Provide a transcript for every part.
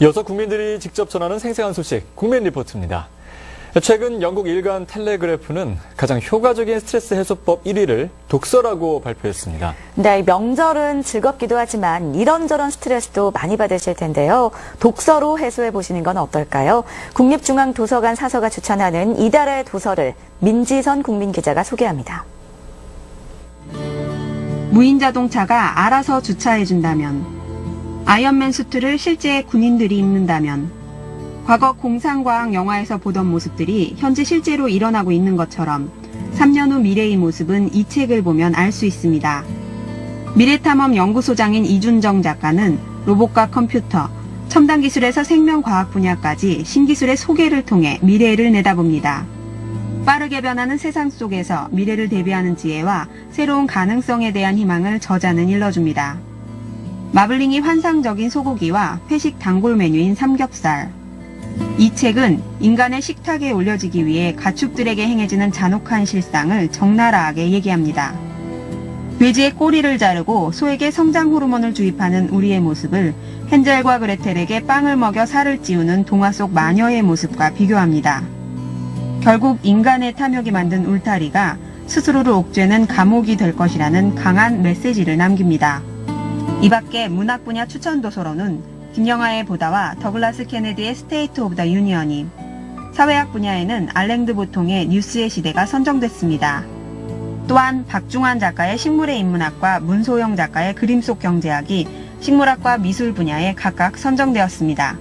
이어서 국민들이 직접 전하는 생생한 소식, 국민 리포트입니다. 최근 영국 일간 텔레그래프는 가장 효과적인 스트레스 해소법 1위를 독서라고 발표했습니다. 네, 명절은 즐겁기도 하지만 이런저런 스트레스도 많이 받으실 텐데요. 독서로 해소해 보시는 건 어떨까요? 국립중앙도서관 사서가 추천하는 이달의 도서를 민지선 국민 기자가 소개합니다. 무인 자동차가 알아서 주차해 준다면, 아이언맨 수트를 실제 군인들이 입는다면, 과거 공상과학 영화에서 보던 모습들이 현재 실제로 일어나고 있는 것처럼 3년 후 미래의 모습은 이 책을 보면 알 수 있습니다. 미래탐험 연구소장인 이준정 작가는 로봇과 컴퓨터, 첨단 기술에서 생명과학 분야까지 신기술의 소개를 통해 미래를 내다봅니다. 빠르게 변하는 세상 속에서 미래를 대비하는 지혜와 새로운 가능성에 대한 희망을 저자는 일러줍니다. 마블링이 환상적인 소고기와 회식 단골 메뉴인 삼겹살. 이 책은 인간의 식탁에 올려지기 위해 가축들에게 행해지는 잔혹한 실상을 적나라하게 얘기합니다. 돼지의 꼬리를 자르고 소에게 성장 호르몬을 주입하는 우리의 모습을 헨젤과 그레텔에게 빵을 먹여 살을 찌우는 동화 속 마녀의 모습과 비교합니다. 결국 인간의 탐욕이 만든 울타리가 스스로를 옥죄는 감옥이 될 것이라는 강한 메시지를 남깁니다. 이 밖에 문학 분야 추천 도서로는 김영하의 보다와 더글라스 케네디의 스테이트 오브 더 유니언이 사회학 분야에는 알랭드 보통의 뉴스의 시대가 선정됐습니다. 또한 박중환 작가의 식물의 인문학과 문소영 작가의 그림 속 경제학이 식물학과 미술 분야에 각각 선정되었습니다.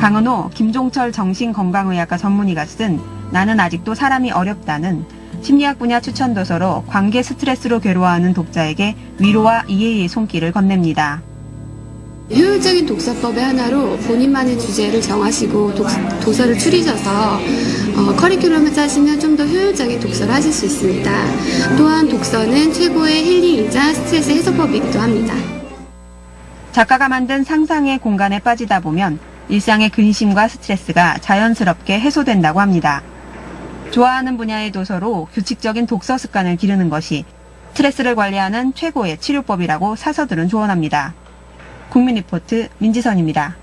강은호, 김종철 정신건강의학과 전문의가 쓴 나는 아직도 사람이 어렵다는 심리학 분야 추천 도서로 관계 스트레스로 괴로워하는 독자에게 위로와 이해의 손길을 건넵니다. 효율적인 독서법의 하나로 본인만의 주제를 정하시고 독, 도서를 추리셔서 어, 커리큘럼을 짜시면 좀 더 효율적인 독서를 하실 수 있습니다. 또한 독서는 최고의 힐링이자 스트레스 해소법이기도 합니다. 작가가 만든 상상의 공간에 빠지다 보면 일상의 근심과 스트레스가 자연스럽게 해소된다고 합니다. 좋아하는 분야의 도서로 규칙적인 독서 습관을 기르는 것이 스트레스를 관리하는 최고의 치료법이라고 사서들은 조언합니다. 국민 리포트 민지선입니다.